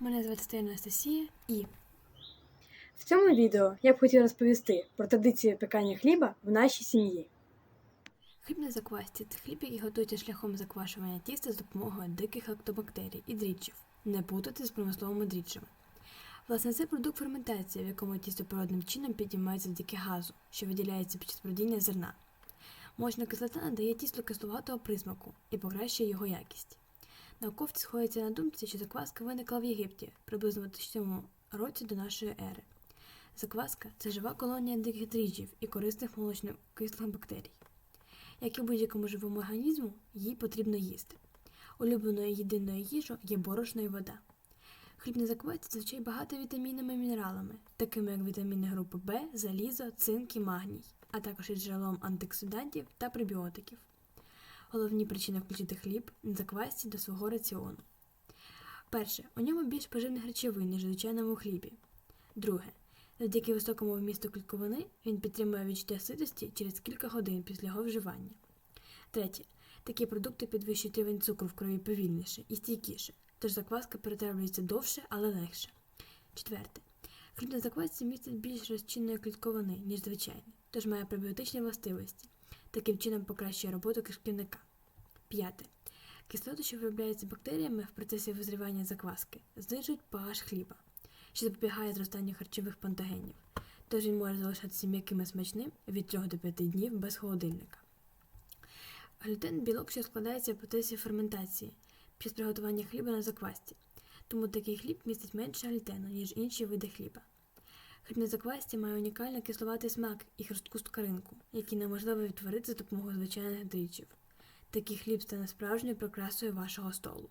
Мене звати Стейна Анастасія і В цьому відео я б хотів розповісти про традиції пекання хліба в нашій сім'ї. хліб на заквасті це хліб, який готується шляхом заквашування тіста з допомогою диких лактобактерій і дріжджів, не плутати з промисловими дріжджами. Власне, це продукт ферментації, в якому тісто природним чином підіймається завдяки газу, що виділяється під час бродіння зерна. Молочна кислота надає тісту кисловатого присмаку і покращує його якість. Науковці сходяться на думці, що закваска виникла в Єгипті приблизно в 2000 році до нашої ери. Закваска це жива колонія диких дріжджів і корисних молочно-кислих бактерій. Як і будь-якому живому організму, їй потрібно їсти. Улюбленою єдиною їжою є борошно і вода. Хліб на заквасці зазвичай багато вітамінами і мінералами, такими як вітаміни групи В, залізо, цинк і магній, а також із джерелом антиоксидантів та пребіотиків. Головні причини включити хліб на заквасці до свого раціону. Перше, у ньому більш поживних речовин, ніж у звичайному хлібі. Друге, завдяки високому вмісту клітковини він підтримує відчуття ситості через кілька годин після його вживання. Третє, такі продукти підвищують рівень цукру в крові повільніше і стійкіше, тож закваска перетравлюється довше, але легше. Четверте, хліб на заквасці містить більш розчинної клітковини, ніж звичайний, тож має пробіотичні властивості. Таким чином покращує роботу кишківника. П'яте. Кислоти, що виробляються бактеріями в процесі визрівання закваски, знижують pH хліба, що запобігає зростанню харчових пантогенів, тож він може залишатися м'яким і смачним від 3 до 5 днів без холодильника. Глютен білок, що складається в процесі ферментації під приготування хліба на заквасці, тому такий хліб містить менше глютену, ніж інші види хліба. Заквасці має унікальний кисловатий смак і хрустку скаринку, які неможливо відтворити за допомогою звичайних дрічів. Такий хліб стане справжньою прикрасою вашого столу.